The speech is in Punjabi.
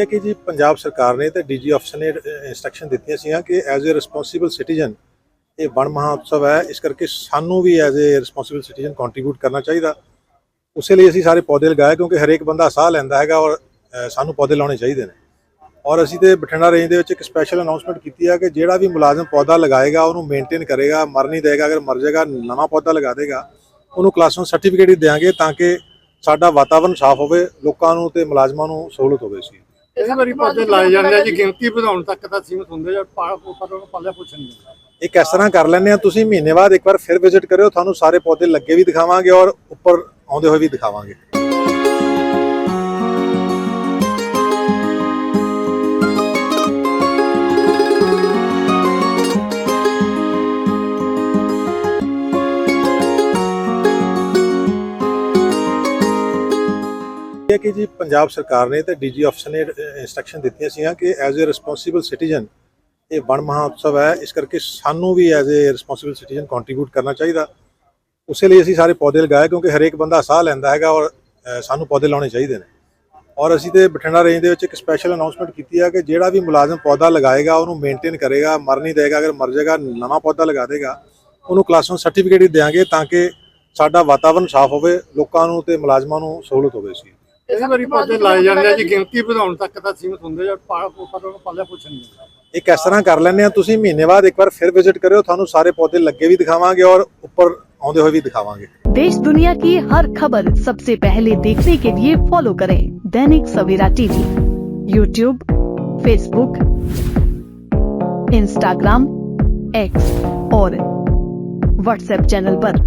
ਹੈ ਕਿ ਜੀ ਪੰਜਾਬ ਸਰਕਾਰ ਨੇ ਤੇ ਡੀਜੀ ਅਫਸਰ ਨੇ ਇਨਸਟਰਕਸ਼ਨ ਦਿੱਤੀਆਂ ਸੀਗੀਆਂ ਕਿ ਐਜ਼ ਅ ਰਿਸਪੌਂਸਿਬਲ ਸਿਟੀਜ਼ਨ ਇਹ ਵਣ ਮਹਾਉਤਸਵ ਹੈ, ਇਸ ਕਰਕੇ ਸਾਨੂੰ ਵੀ as a responsible citizen contribute ਕਰਨਾ ਚਾਹੀਦਾ। ਉਸੇ ਲਈ ਅਸੀਂ ਸਾਰੇ ਪੌਦੇ ਲਗਾਏ ਕਿਉਂਕਿ ਹਰੇਕ ਬੰਦਾ ਸਾਹ ਲੈਂਦਾ ਹੈਗਾ ਔਰ ਸਾਨੂੰ ਪੌਦੇ ਲਾਉਣੇ ਚਾਹੀਦੇ ਨੇ। ਔਰ ਅਸੀਂ ਤੇ ਬਠਿੰਡਾ ਰੇਂਜ ਦੇ ਵਿੱਚ ਇੱਕ ਸਪੈਸ਼ਲ ਅਨਾਉਂਸਮੈਂਟ ਕੀਤੀ ਹੈ ਕਿ ਜਿਹੜਾ ਵੀ ਮੁਲਾਜ਼ਮ ਪੌਦਾ ਲਗਾਏਗਾ, ਉਹਨੂੰ ਮੇਨਟੇਨ ਕਰੇਗਾ, ਮਰ ਨਹੀਂ ਦੇਗਾ, ਅਗਰ ਮਰ ਜਾਏਗਾ, ਨਵਾਂ ਪੌਦਾ ਲਗਾ ਦੇਗਾ, ਉਹਨੂੰ ਕਲਾਸ 1 ਸਰਟੀਫਿਕੇਟ ਹੀ ਦੇਾਂਗੇ ਤਾਂ ਕਿ ਸਾਡਾ ਵਾਤਾਵਰਣ ਸਾਫ਼ ਹੋਵੇ, ਲੋਕਾਂ ਨੂੰ ਤੇ ਮੁਲਾਜ਼ਮਾਂ ਨੂੰ ਸਹੂਲਤ ਹੋਵੇ ਸੀ ਇਸ ਵਾਰੀ ਪੌਦੇ ਲਾਏ ਜਾਂਦੇ ਆ ਜੀ ਗਿਣਤੀ ਵਧਾਉਣ ਤੱਕ ਤਾਂ ਸੀਮਤ ਹੁੰਦੇ ਜਾਂ ਪਾ ਉੱਪਰ ਨੂੰ ਪਾਲਿਆ ਪੁੱਛ ਨਹੀਂ ਇੱਕ ਇਸ ਤਰ੍ਹਾਂ ਕਰ ਲੈਂਦੇ ਆ? ਤੁਸੀਂ ਮਹੀਨੇ ਬਾਅਦ ਇੱਕ ਵਾਰ ਫਿਰ ਵਿਜ਼ਿਟ ਕਰਿਓ ਤੁਹਾਨੂੰ ਸਾਰੇ ਪੌਦੇ ਲੱਗੇ ਵੀ ਦਿਖਾਵਾਂਗੇ ਔਰ ਉੱਪਰ ਆਉਂਦੇ ਹੋਏ ਵੀ ਦਿਖਾਵਾਂਗੇ। ਕਿ ਜੀ ਪੰਜਾਬ ਸਰਕਾਰ ਨੇ ਤੇ ਡੀਜੀ ਅਫਸਰ ਨੇ ਇਨਸਟਰਕਸ਼ਨ ਦਿੱਤੀਆਂ ਸੀਗੀਆਂ ਕਿ ਐਜ਼ ਅ ਰਿਸਪੌਂਸਿਬਲ ਸਿਟੀਜ਼ਨ ਇਹ ਵਣ ਮਹਾਉਤਸਵ ਹੈ। ਇਸ ਕਰਕੇ ਸਾਨੂੰ ਵੀ as a responsible citizen contribute ਕਰਨਾ ਚਾਹੀਦਾ। ਉਸੇ ਲਈ ਅਸੀਂ ਸਾਰੇ ਪੌਦੇ ਲਗਾਏ ਕਿਉਂਕਿ ਹਰੇਕ ਬੰਦਾ ਸਾਹ ਲੈਂਦਾ ਹੈਗਾ ਔਰ ਸਾਨੂੰ ਪੌਦੇ ਲਾਉਣੇ ਚਾਹੀਦੇ ਨੇ। ਔਰ ਅਸੀਂ ਤੇ ਬਠਿੰਡਾ ਰੇਂਜ ਦੇ ਵਿੱਚ ਇੱਕ ਸਪੈਸ਼ਲ ਅਨਾਉਂਸਮੈਂਟ ਕੀਤੀ ਹੈ ਕਿ ਜਿਹੜਾ ਵੀ ਮੁਲਾਜ਼ਮ ਪੌਦਾ ਲਗਾਏਗਾ, ਉਹਨੂੰ ਮੇਨਟੇਨ ਕਰੇਗਾ ਮਰ ਨਹੀਂ ਦੇਗਾ ਅਗਰ ਮਰ ਜਾਏਗਾ, ਨਵਾਂ ਪੌਦਾ ਲਗਾ ਦੇਗਾ, ਉਹਨੂੰ ਕਲਾਸ 1 ਸਰਟੀਫਿਕੇਟ ਹੀ ਦੇਾਂਗੇ ਤਾਂ ਕਿ ਸਾਡਾ ਵਾਤਾਵਰਣ ਸਾਫ਼ ਹੋਵੇ, ਲੋਕਾਂ ਨੂੰ ਤੇ ਮੁਲਾਜ਼ਮਾਂ ਨੂੰ ਸਹੂਲਤ ਹੋਵੇ ਸੀ ਇਸ ਵਾਰੀ ਪੌਦੇ ਲਾਏ ਜਾਂਦੇ ਆ ਜੀ ਗਿਣਤੀ ਵਧਾਉਣ ਤੱਕ ਤਾਂ ਸੀਮਤ ਹੁੰਦੇ ਜਾਂ ਪਾ ਉੱਪਰ ਨੂੰ ਪਾਲਿਆ ਪੁੱਛ ਨਹੀਂ ਜਾਂਦਾ ਇੱਕ ਇਸ ਤਰ੍ਹਾਂ ਕਰ ਲੈਂਦੇ ਆ ਤੁਸੀਂ ਮਹੀਨੇ ਬਾਅਦ ਇੱਕ ਵਾਰ ਫਿਰ ਵਿਜ਼ਿਟ ਕਰਿਓ ਤੁਹਾਨੂੰ ਸਾਰੇ ਪੌਦੇ ਲੱਗੇ ਵੀ ਦਿਖਾਵਾਂਗੇ ਔਰ ਉੱਪਰ ਆਉਂਦੇ ਹੋਏ ਵੀ ਦਿਖਾਵਾਂਗੇ देश दुनिया की हर खबर सबसे पहले देखने के लिए फॉलो करें Dainik Savera TV YouTube Facebook Instagram X और व्हाट्सएप चैनल पर।